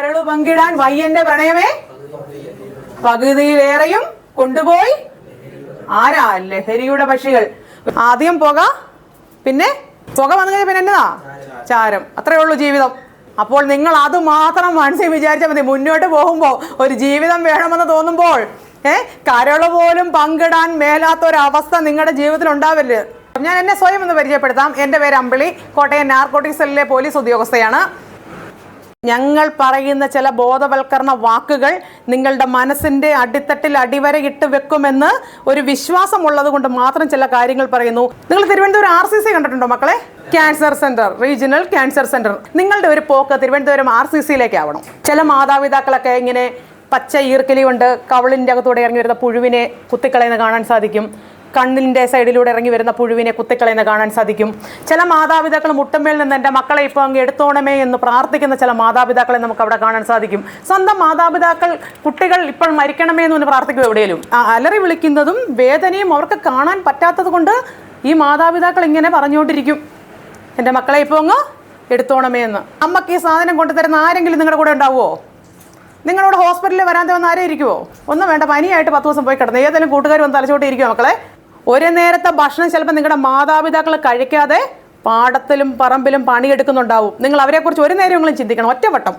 കരളു പങ്കിടാൻ വയ്യന്റെ പ്രണയമേ? പകുതിയിലേറെയും കൊണ്ടുപോയി. ആരാ ലഹരിയുടെ പക്ഷികൾ? ആദ്യം പുക പിന്നെ പുക വന്നു കഴിഞ്ഞാൽ പിന്നെ എന്നതാ? ചാരം. അത്രേ ഉള്ളൂ ജീവിതം. അപ്പോൾ നിങ്ങൾ അത് മാത്രം മനസ്സിൽ വിചാരിച്ചാൽ മതി. മുന്നോട്ട് പോകുമ്പോൾ ഒരു ജീവിതം വേണമെന്ന് തോന്നുമ്പോൾ ഏ കരൾ പോലും പങ്കിടാൻ മേലാത്ത ഒരവസ്ഥ നിങ്ങളുടെ ജീവിതത്തിൽ ഉണ്ടാവരുത്. ഞാൻ എന്നെ സ്വയം ഒന്ന് പരിചയപ്പെടുത്താം. എന്റെ പേര് അമ്പിളി. കോട്ടയം നാർക്കോട്ടിക് സെല്ലിലെ പോലീസ് ഉദ്യോഗസ്ഥയാണ്. ഞങ്ങൾ പറയുന്ന ചില ബോധവൽക്കരണ വാക്കുകൾ നിങ്ങളുടെ മനസ്സിന്റെ അടിത്തട്ടിൽ അടിവരെ ഇട്ട് വെക്കുമെന്ന് ഒരു വിശ്വാസമുള്ളത് കൊണ്ട് മാത്രം ചില കാര്യങ്ങൾ പറയുന്നു. നിങ്ങൾ തിരുവനന്തപുരം ആർ സി സി കണ്ടിട്ടുണ്ടോ മക്കളെ? Cancer centre regional cancer centre നിങ്ങളുടെ ഒരു പോക്ക് തിരുവനന്തപുരം ആർ സി സിയിലേക്കാവണം ചില മാതാപിതാക്കളൊക്കെ ഇങ്ങനെ പച്ച ഈർക്കലി കൊണ്ട് കവളിന്റെ അകത്തൂടെ ഇറങ്ങി വരുന്ന പുഴുവിനെ കുത്തിക്കളയുന്ന കാണാൻ സാധിക്കും. കണ്ണിന്റെ സൈഡിലൂടെ ഇറങ്ങി വരുന്ന പുഴുവിനെ കുത്തിക്കളയുന്ന കാണാൻ സാധിക്കും. ചില മാതാപിതാക്കൾ മുട്ടമ്മയിൽ നിന്ന് എന്റെ മക്കളെ ഇപ്പോൾ അങ്ങ് എടുത്തോണമേ എന്ന് പ്രാർത്ഥിക്കുന്ന ചില മാതാപിതാക്കളെ നമുക്ക് അവിടെ കാണാൻ സാധിക്കും. സ്വന്തം മാതാപിതാക്കൾ കുട്ടികൾ ഇപ്പോൾ മരിക്കണമേ എന്ന് പ്രാർത്ഥിക്കും എവിടെയും അലറി വിളിക്കുന്നതും വേദനയും അവർക്ക് കാണാൻ പറ്റാത്തത് കൊണ്ട് ഈ മാതാപിതാക്കൾ ഇങ്ങനെ പറഞ്ഞുകൊണ്ടിരിക്കും. എന്റെ മക്കളെ ഇപ്പോൾ അങ്ങ് എടുത്തോണമേ എന്ന്. അമ്മയ്ക്ക് ഈ സാധനം കൊണ്ടുതരുന്ന ആരെങ്കിലും നിങ്ങളുടെ കൂടെ ഉണ്ടാവുമോ നിങ്ങളോട് ഹോസ്പിറ്റലിൽ വരാൻ വന്ന് ആരേ ഇരിക്കുമോ ഒന്നും വേണ്ട പനിയായിട്ട് പത്ത് ദിവസം പോയി കിടന്നു. ഏതെങ്കിലും കൂട്ടുകാർ വന്ന് തലച്ചോട്ടിരിക്കുമോ മക്കളെ? ഒരു നേരത്തെ ഭക്ഷണം ചിലപ്പോൾ നിങ്ങളുടെ മാതാപിതാക്കൾ കഴിക്കാതെ പാടത്തിലും പറമ്പിലും പണിയെടുക്കുന്നുണ്ടാവും. നിങ്ങൾ അവരെക്കുറിച്ച് ഒരു നേരമെങ്കിലും ചിന്തിക്കണം. ഒറ്റവട്ടം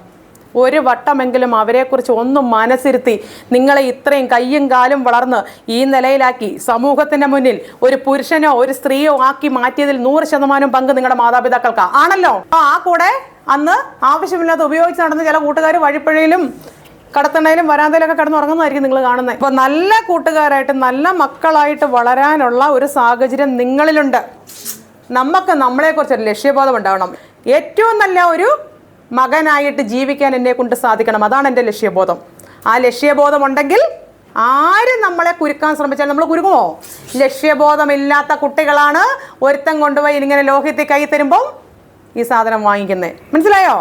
ഒരു വട്ടമെങ്കിലും അവരെക്കുറിച്ച് ഒന്നും മനസ്സിരുത്തി നിങ്ങളെ ഇത്രയും കയ്യും കാലും വളർന്ന് ഈ നിലയിലാക്കി സമൂഹത്തിന്റെ മുന്നിൽ ഒരു പുരുഷനോ ഒരു സ്ത്രീയോ ആക്കി മാറ്റിയതിൽ നൂറ് ശതമാനം പങ്ക് നിങ്ങളുടെ മാതാപിതാക്കൾക്കാ. ആണല്ലോ? ആ കൂടെ അന്ന് ആവശ്യമില്ലാതെ ഉപയോഗിച്ച് നടന്ന ചില കൂട്ടുകാർ വഴിപ്പഴയിലും കടത്തണ്ടയിലും വരാന്തയിലൊക്കെ കടന്ന് ഉറങ്ങുന്നതായിരിക്കും നിങ്ങൾ കാണുന്നത്. ഇപ്പൊ നല്ല കൂട്ടുകാരായിട്ട് നല്ല മക്കളായിട്ട് വളരാനുള്ള ഒരു സാഹചര്യം നിങ്ങളിലുണ്ട്. നമുക്ക് നമ്മളെക്കുറിച്ച് ഒരു ലക്ഷ്യബോധം ഉണ്ടാവണം. ഏറ്റവും നല്ല ഒരു മകനായിട്ട് ജീവിക്കാൻ എന്നെ കൊണ്ട് സാധിക്കണം. അതാണ് എന്റെ ലക്ഷ്യബോധം. ആ ലക്ഷ്യബോധം ഉണ്ടെങ്കിൽ ആരും നമ്മളെ കുരുക്കാൻ ശ്രമിച്ചാൽ നമ്മൾ കുരുങ്ങുമോ? ലക്ഷ്യബോധമില്ലാത്ത കുട്ടികളാണ് ഒരുത്തം കൊണ്ടുപോയി ഇങ്ങനെ ലോഹത്തിൽ കൈ തരുമ്പം ഈ സാധനം വാങ്ങിക്കുന്നത് മനസ്സിലായോ?